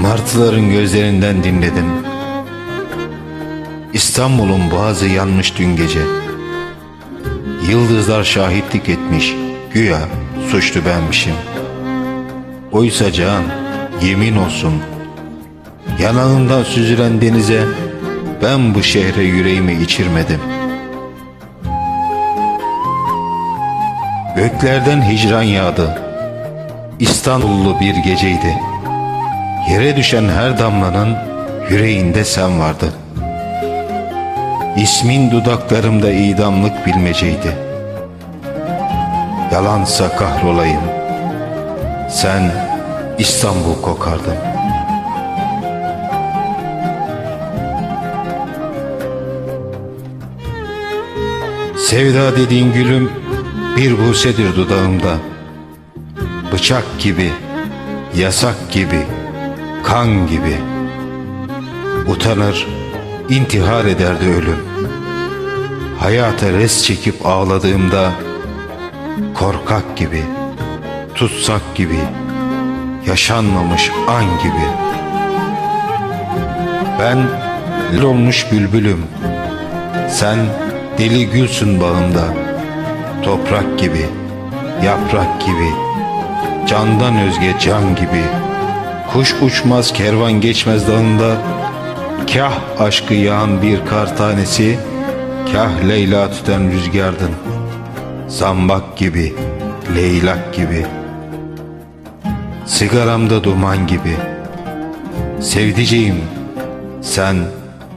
Martıların gözlerinden dinledim. İstanbul'un boğazı yanmış dün gece. Yıldızlar şahitlik etmiş, güya suçlu benmişim. Oysa can, yemin olsun, yanağından süzülen denize ben bu şehre yüreğimi içirmedim. Göklerden hicran yağdı. İstanbullu bir geceydi. Yere düşen her damlanın yüreğinde sen vardın. İsmin dudaklarımda idamlık bilmeceydi. Yalansa kahrolayım. Sen İstanbul kokardın. Sevda dediğin gülüm bir busedir dudağımda. Bıçak gibi, yasak gibi, kan gibi. Utanır, intihar ederdi ölüm. Hayata res çekip ağladığımda korkak gibi, tutsak gibi, yaşanmamış an gibi. Ben lil olmuş bülbülüm. Sen deli gülsün bağımda. Toprak gibi, yaprak gibi, candan özge can gibi. Kuş uçmaz kervan geçmez dağında. Kah aşkı yağan bir kar tanesi, kah Leyla tüten rüzgardın. Zambak gibi, leylak gibi. Sigaramda duman gibi. Sevdiceğim, sen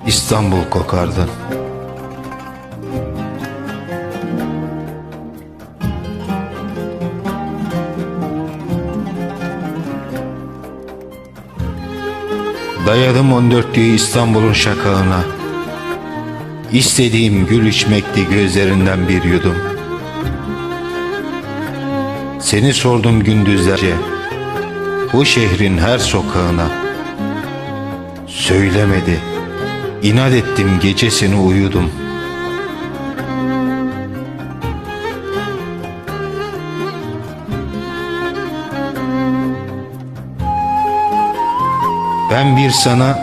İstanbul kokardın. Dayadım 14 diye İstanbul'un şakağına. İstediğim gül içmekti gözlerinden bir yudum. Seni sordum gündüzlerce, bu şehrin her sokağına. Söylemedi, inat ettim gecesini uyudum. Ben bir sana,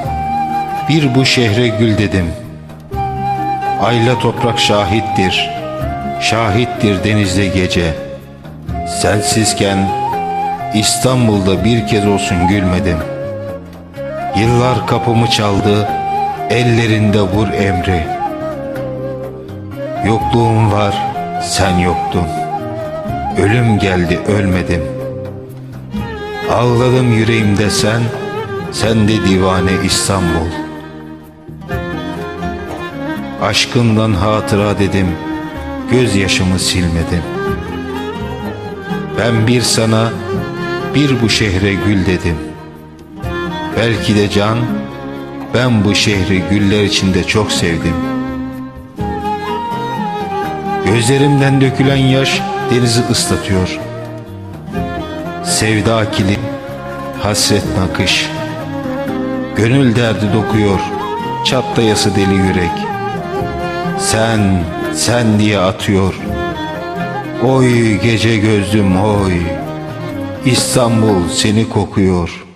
bir bu şehre gül dedim. Ayla toprak şahittir, şahittir denizde gece. Sensizken İstanbul'da bir kez olsun gülmedim. Yıllar kapımı çaldı, ellerinde vur emri. Yokluğum var, sen yoktun. Ölüm geldi, ölmedim. Ağladım yüreğimde sen, sen de divane İstanbul. Aşkından hatıra dedim, gözyaşımı silmedim. Ben bir sana, bir bu şehre gül dedim. Belki de can, ben bu şehri güller içinde çok sevdim. Gözlerimden dökülen yaş denizi ıslatıyor. Sevda kilim, hasret nakış. Gönül derdi dokuyor, çatlayası deli yürek. Sen, sen diye atıyor. Oy gece gözlüm oy, İstanbul seni kokuyor.''